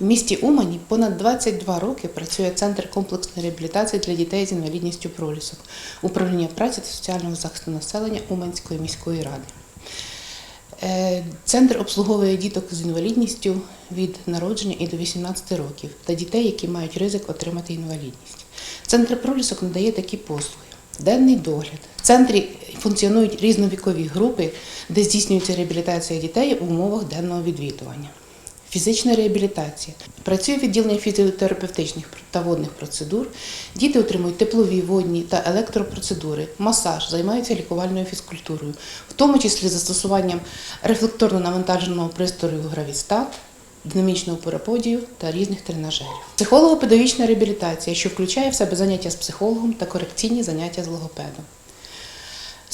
В місті Умані понад 22 роки працює Центр комплексної реабілітації для дітей з інвалідністю пролісок управління праці та соціального захисту населення Уманської міської ради. Е, Центр обслуговує діток з інвалідністю від народження і до 18 років та дітей, які мають ризик отримати інвалідність. Центр пролісок надає такі послуги. Денний догляд. В центрі функціонують різновікові групи, де здійснюється реабілітація дітей в умовах денного відвідування. Фізична реабілітація. Працює відділення фізіотерапевтичних та водних процедур. Діти отримують теплові, водні та електропроцедури, масаж, займаються лікувальною фізкультурою, в тому числі застосуванням рефлекторно навантаженого пристрою гравістат, динамічного пораподію та різних тренажерів. Психолого-педагогічна реабілітація, що включає в себе заняття з психологом та корекційні заняття з логопедом.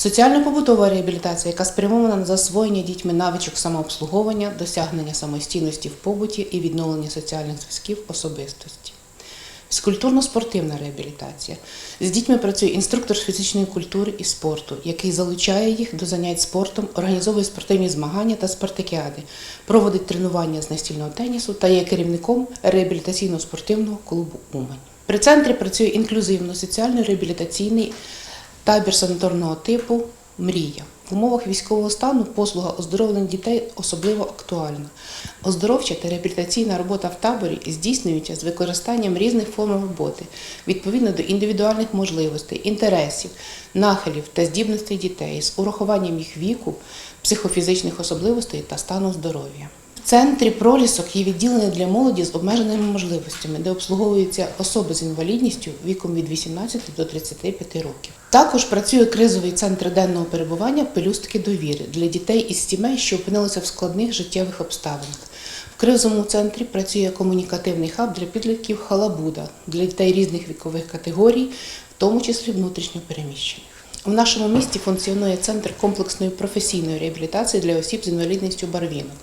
Соціально-побутова реабілітація, яка спрямована на засвоєння дітьми навичок самообслуговування, досягнення самостійності в побуті і відновлення соціальних зв'язків особистості. Фізкультурно-спортивна реабілітація. З дітьми працює інструктор з фізичної культури і спорту, який залучає їх до занять спортом, організовує спортивні змагання та спартакіади, проводить тренування з настільного тенісу та є керівником реабілітаційно-спортивного клубу Умань. При центрі працює інклюзивно-соціально-реабілітаційний табір санаторного типу Мрія. В умовах військового стану послуга оздоровлення дітей особливо актуальна. Оздоровча та реабілітаційна робота в таборі здійснюється з використанням різних форм роботи відповідно до індивідуальних можливостей, інтересів, нахилів та здібностей дітей з урахуванням їх віку, психофізичних особливостей та стану здоров'я. В центрі пролісок є відділення для молоді з обмеженими можливостями, де обслуговуються особи з інвалідністю віком від 18 до 35 років. Також працює кризовий центр денного перебування пелюстки довіри для дітей із сімей, що опинилися в складних життєвих обставинах. В кризовому центрі працює комунікативний хаб для підлітків Халабуда для дітей різних вікових категорій, в тому числі внутрішньопереміщених. У нашому місті функціонує центр комплексної професійної реабілітації для осіб з інвалідністю барвінок.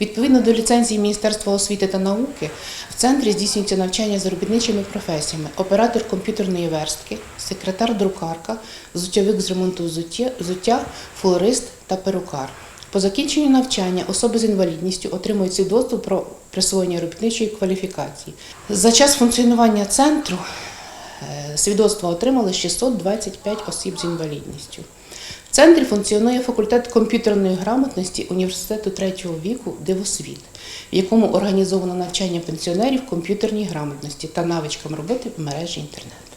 Відповідно до ліцензії Міністерства освіти та науки, в центрі здійснюється навчання з робітничими професіями: оператор комп'ютерної верстки, секретар-друкарка, взуттєвик з ремонту взуття, флорист та перукар. По закінченню навчання особи з інвалідністю отримують свідоцтво про присвоєння робітничої кваліфікації. За час функціонування центру свідоцтво отримали 625 осіб з інвалідністю. В центрі функціонує факультет комп'ютерної грамотності університету третього віку Дивосвіт, в якому організовано навчання пенсіонерів комп'ютерній грамотності та навичкам роботи в мережі інтернет.